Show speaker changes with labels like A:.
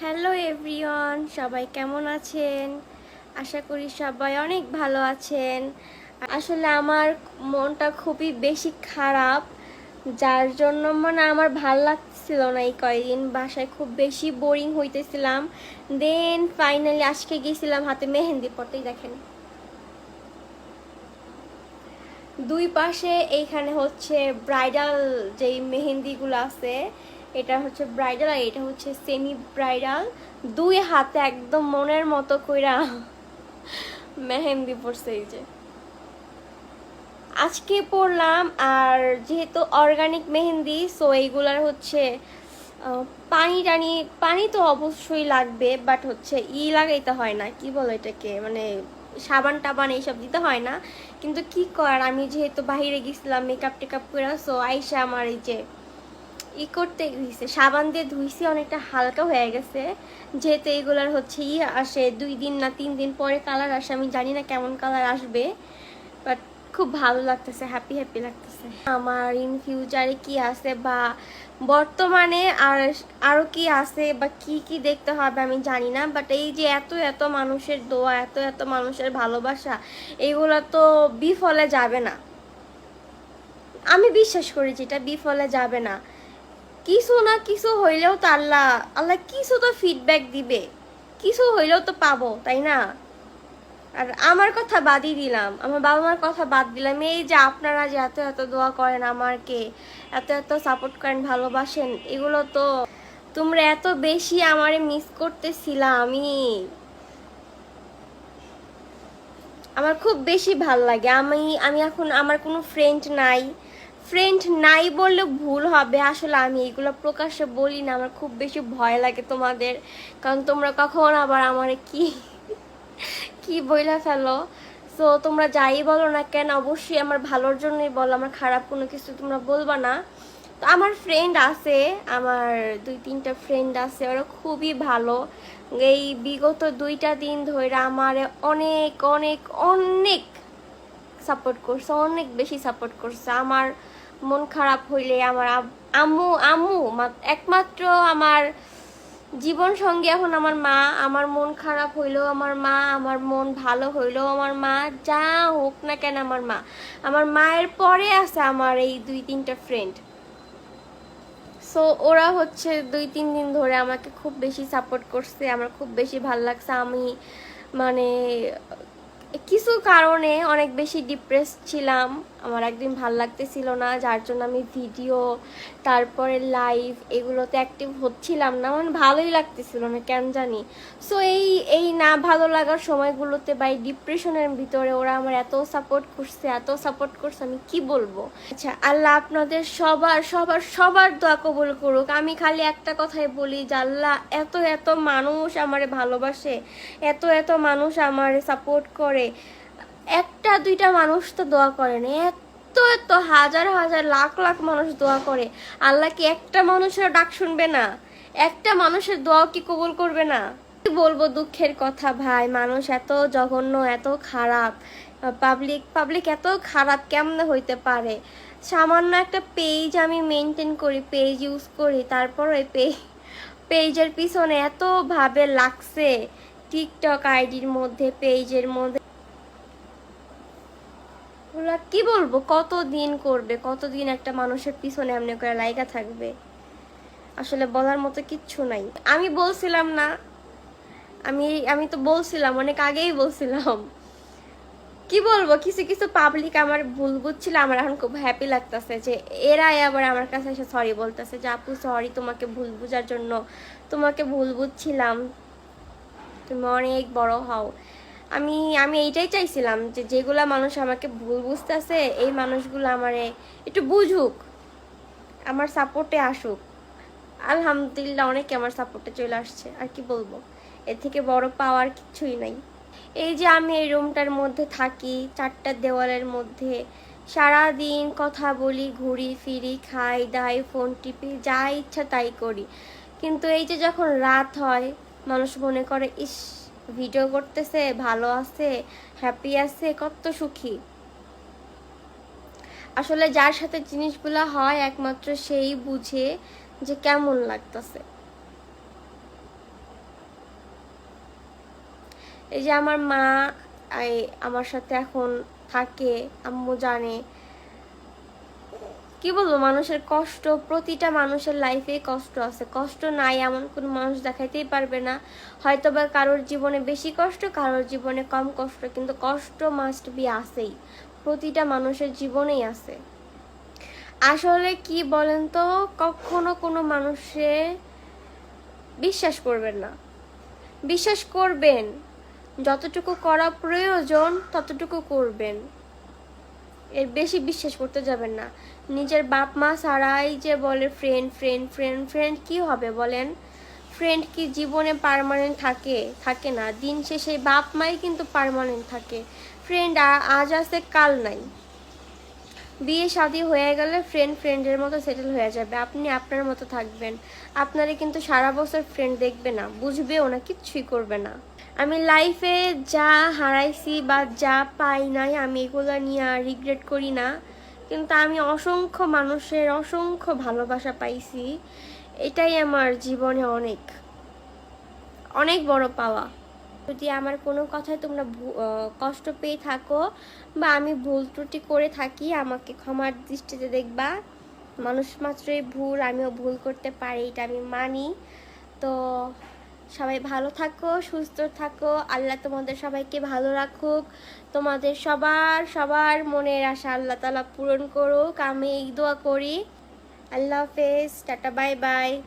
A: Hello everyone, সবাই কেমন আছেন? আশা করি সবাই অনেক ভালো আছেন। আসলে আমার মনটা খুবই বেশি খারাপ, যার জন্য মানে আমার ভালো লাগছিল না এই কয়েকদিন বাসায় খুব বেশি বোরিং হইতেছিলাম। দেন ফাইনালি আজকে গেছিলাম হাতে মেহেন্দি পড়তেই দেখেন। দুই পাশে এইখানে হচ্ছে ব্রাইডাল যেই মেহেন্দিগুলো আছে এটা হচ্ছে ব্রাইডাল আর এটা হচ্ছে সেমি ব্রাইডাল দুই হাতে একদম মনের মতো কইরা মেহেন্দি পড়ছে এই যে। আজকে পড়লাম আর যেহেতু অর্গানিক মেহেন্দি সো এইগুলার হচ্ছে পানি টানি পানি তো অবশ্যই লাগবে বাট হচ্ছে ই লাগাইতে হয় না। কি বলো এটাকে? মানে সাবান টাবান এইসব দিতে হয় না। কিন্তু কি কর আমি যেহেতু বাইরে গেছিলাম মেকআপ টেকআপ করে সো আইসা আমার এই যে ই করতে ধুইছে সাবান দিয়ে ধুইছি, অনেকটা হালকা হয়ে গেছে। যেহেতু এগুলার হচ্ছে ই আসে, দুই দিন না তিন দিন পরে কালার আসে, আমি জানি না কেমন কালার আসবে বাট খুব ভালো লাগতেছে হ্যাপি হ্যাপি লাগতেছে। আমার ইন ফিউচারে কি আছে বা বর্তমানে আর আরও কি আছে বা কি কি দেখতে হবে আমি জানি না বাট এই যে এত এত মানুষের দোয়া, এত এত মানুষের ভালোবাসা, এগুলো তো বিফলে যাবে না। আমি বিশ্বাস করি যেটা বিফলে যাবে না। কিছু না কিছু হইলেও তো আল্লাহ আল্লাহ কিছু তো ফিডব্যাক দিবে। কিছু হইলেও তো পাবো, তাই না? আর আমার কথা বাদই দিলাম, আমার বাবা মার কথা বাদ দিলাম। এই যে আপনারা যে এত এত দোয়া করেন আমারকে, এত এত সাপোর্ট করেন, ভালোবাসেন, এগুলো তো তোমরা এত বেশি আমারে মিস করতেছিলা আমি। আমার খুব বেশি ভালো লাগে। আমি আমি এখন, আমার কোনো ফ্রেন্ড নাই। ফ্রেন্ড নাই বললে ভুল হবে। আসলে আমি এগুলো প্রকাশ্যে বলি না, আমার খুব বেশি ভয় লাগে তোমাদের। কারণ তোমরা কখন আবার আমার কি কি বইলা ফেলো? সো তোমরা যাই বলো না কেন, অবশ্যই আমার ভালোর জন্যই বলো, আমার খারাপ কোনো কিছু তোমরা বলবা না। তো আমার ফ্রেন্ড আছে, আমার দুই তিনটা ফ্রেন্ড আছে, ওরা খুবই ভালো। এই বিগত দুইটা দিন ধরে আমার অনেক অনেক অনেক সাপোর্ট করছে, অনেক বেশি সাপোর্ট করছে। আমার মন খারাপ হইলে আমার আম্মু আম্মু একমাত্র আমার জীবন সঙ্গী এখন আমার মা। আমার মন খারাপ হইলেও আমার মা, আমার মন ভালো হইলেও আমার মা। যা হোক না কেন আমার মা। আমার মায়ের পরে আছে আমার এই দুই তিনটা ফ্রেন্ড সো ওরা হচ্ছে দুই তিন দিন ধরে আমাকে খুব বেশি সাপোর্ট করছে, আমার খুব বেশি ভালো লাগছে। আমি মানে কিছু কারণে অনেক বেশি ডিপ্রেস ছিলাম। আমার একদিন ভালো লাগতেছিল না, যার জন্য আমি ভিডিও তারপরে লাইভ এগুলোতে অ্যাক্টিভ হচ্ছিলাম না। মানে ভালোই লাগতেছিল না, কেন জানি। সো এই এই না ভালো লাগার সময়গুলোতে বা এই ডিপ্রেশনের ভিতরে ওরা আমার এত সাপোর্ট করছে, এত সাপোর্ট করছে, আমি কি বলব? আচ্ছা আল্লাহ আপনাদের সবার সবার সবার দোয়া কবুল করুক। আমি খালি একটা কথাই বলি যে আল্লাহ এত এত মানুষ আমারে ভালোবাসে, এত এত মানুষ আমারে সাপোর্ট করে। একটা, দুইটা মানুষ তো দোয়া করে না। এত এত হাজার হাজার, লাখ লাখ মানুষ দোয়া করে। আল্লাহ কি একটা মানুষের ডাক শুনবে না? একটা মানুষের দোয়া কি কবুল করবে না? বলব দুঃখের কথা ভাই, মানুষ এত জঘন্য, এত খারাপ। পাবলিক পাবলিক এত খারাপ কেমনে হইতে পারে? সামান্য একটা পেজ আমি মেনটেন করি পেজ ইউজ করি, তারপর ওই পেজ পেজের পিছনে এত ভাবে লাগছে। টিকটক আইডির মধ্যে পেজের মধ্যে। ওরা কি বলব? কতদিন করবে? কতদিন একটা মানুষের পিছনে এমনি করে লাইগা থাকবে? আসলে বলার মতো কিচ্ছু নাই। আমি বলছিলাম না। আমি আমি তো বলছিলাম, অনেক আগেই বলছিলাম। কি বলব? কিছু কিছু পাবলিক আমার ভুল বুঝছিল, আমার এখন খুব হ্যাপি লাগতেছে যে এরাই আবার আমার কাছে এসে সরি বলতেছে যে, আপু সরি তোমাকে ভুল বুঝার জন্য তোমাকে ভুল বুঝছিলাম। তুমি অনেক বড় হও। আমি আমি এইটাই চাইছিলাম যে যেগুলা মানুষ আমাকে ভুল বুঝতেছে, এই মানুষগুলো আমারে একটু বুঝুক, আমার সাপোর্টে আসুক। আলহামদুলিল্লাহ অনেকে আমার সাপোর্টে চলে আসছে, আর কি বলব? এর থেকে বড় পাওয়ার কিছুই নাই। এই যে আমি এই রুমটার মধ্যে থাকি, চারটা দেওয়ালের মধ্যে সারা দিন কথা বলি, ঘুরি, ফিরি, খাই, দাই, ফোন টিপি, যা ইচ্ছা তাই করি। কিন্তু এই যে যখন রাত হয়, মানুষ মনে করে, ইস ভিডিও করতেছে, ভালো আছে হ্যাপি আছে, কত সুখী। আসলে যার সাথে জিনিসগুলো হয় একমাত্র সেই বুঝে যে কেমন লাগতেছে। এই যে আমার মা আমার সাথে এখন থাকে, আম্মু জানে কি বলব, মানুষের কষ্ট, প্রতিটা মানুষের লাইফে কষ্ট আছে। কষ্ট নাই এমন কোনো মানুষ দেখাইতেই পারবে না। হয়তো বা কারোর জীবনে বেশি কষ্ট, কারোর জীবনে কম কষ্ট, কিন্তু কষ্ট মাস্ট বি আছেই। প্রতিটা মানুষের জীবনেই আছে। আসলে কি বলেন তো, কখনো কোনো মানুষে বিশ্বাস করবেন না। বিশ্বাস করবেন, যতটুকু করা প্রয়োজন ততটুকু করবেন। এর বেশি বিশ্বাস করতে যাবেন না। নিজের বাপ মা ছাড়াই যে বলে ফ্রেন্ড ফ্রেন্ড ফ্রেন্ড ফ্রেন্ড কি হবে বলেন? ফ্রেন্ড কি জীবনে পার্মানেন্ট থাকে? থাকে না। দিন শেষে বাপ মাই কিন্তু পার্মানেন্ট থাকে। ফ্রেন্ড আজ আছে, কাল নাই। বিয়ে শাদী হয়ে গেলে ফ্রেন্ড ফ্রেন্ডের মতো সেটেল হয়ে যাবে। আপনি আপনার মতো থাকবেন। আপনারে কিন্তু সারা বছর ফ্রেন্ড দেখবে না, বুঝবেও না, কিচ্ছুই করবে না। আমি লাইফে যা হারাইছি বা যা পাই নাই, আমি এগুলো নিয়ে রিগ্রেট করি না। কিন্তু আমি অসংখ্য মানুষের অসংখ্য ভালোবাসা পাইছি। এটাই আমার জীবনে অনেক অনেক বড় পাওয়া। যদি আমার কোনো কথায় তোমরা কষ্ট পেয়ে থাকো বা আমি ভুল ত্রুটি করে থাকি, আমাকে ক্ষমার দৃষ্টিতে দেখবা। মানুষ মাত্রই ভুল, আমিও ভুল করতে পারি, এটা আমি মানি। তো সবাই ভালো থাকো, সুস্থ থাকো। আল্লাহ তোমাদের সবাইকে ভালো রাখুক। তোমাদের সবার সবার মনের আশা আল্লাহ তালা পূরণ করুক। আমি এই দোয়া করি। আল্লাহ হাফেজ। Tata, bye bye.